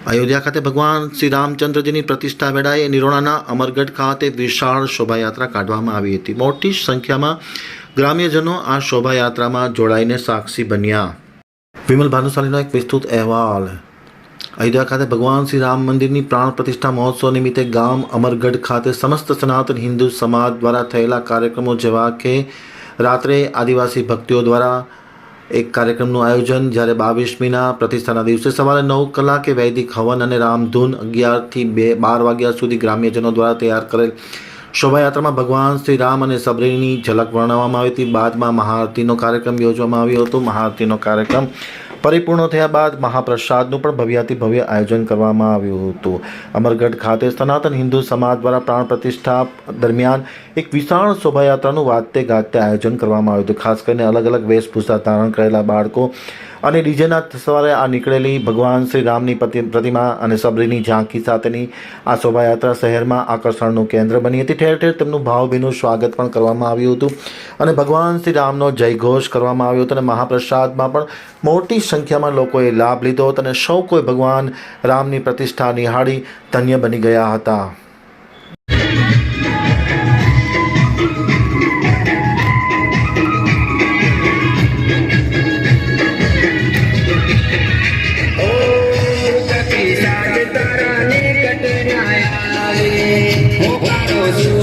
અયોધ્યા ખાતે ભગવાન શ્રી રામચંદ્રજીની પ્રતિષ્ઠા વેળાએ નિરોણાના અમરગઢ ખાતે વિશાળ શોભાયાત્રા કાઢવામાં આવી હતી. મોટી સંખ્યામાં ગ્રામ્યજનો આ શોભાયાત્રામાં જોડાઈને સાક્ષી બન્યા. વિમલ ભાનુશાલીનો એક વિસ્તૃત અહેવાલ. અયોધ્યા ખાતે ભગવાન શ્રી રામ મંદિરની પ્રાણ પ્રતિષ્ઠા મહોત્સવ નિમિત્તે ગામ અમરગઢ ખાતે સમસ્ત સનાતન હિન્દુ સમાજ દ્વારા થયેલા કાર્યક્રમો જેવા કે રાત્રે આદિવાસી ભક્તિઓ દ્વારા એક કાર્યક્રમનું આયોજન જ્યારે બાવીસમીના પ્રતિષ્ઠાના દિવસે સવારે નવ કલાકે વૈદિક હવન અને રામધૂન અગિયારથી બે, બાર વાગ્યા સુધી ગ્રામ્યજનો દ્વારા તૈયાર કરેલ શોભાયાત્રામાં ભગવાન શ્રી રામ અને સબરીની ઝલક વર્ણવવામાં આવી હતી. બાદમાં મહાઆરતીનો કાર્યક્રમ યોજવામાં આવ્યો હતો. મહાઆરતીનો કાર્યક્રમ પરિપૂર્ણ થયા બાદ મહાપ્રસાદનું પણ ભવ્યાતિ ભવ્ય આયોજન કરવામાં આવ્યું હતું. અમરગઢ ખાતે સનાતન હિન્દુ સમાજ દ્વારા પ્રાણ પ્રતિષ્ઠા દરમિયાન એક વિશાળ શોભાયાત્રાનું વાતે ગાતે આયોજન કરવામાં આવ્યું હતું. ખાસ કરીને અલગ અલગ વેશભૂષા ધારણ કરેલા બાળકો અને ડીજેના સવારે આ નીકળેલી ભગવાન શ્રી રામની પ્રતિ- પ્રતિમા અને સબરીની ઝાંખી સાથેની આ શોભાયાત્રા શહેરમાં આકર્ષણનું કેન્દ્ર બની હતી. ઠેર ઠેર તેમનું ભાવભીનું સ્વાગત પણ કરવામાં આવ્યું હતું. અને ભગવાન શ્રી રામનો જયઘોષ કરવામાં આવ્યો હતો અને મહાપ્રસાદમાં પણ મોટી સંખ્યામાં લોકોએ લાભ લીધો હતો અને સૌ કોઈ ભગવાન રામની પ્રતિષ્ઠા નિહાળી ધન્ય બની ગયા હતા. with you.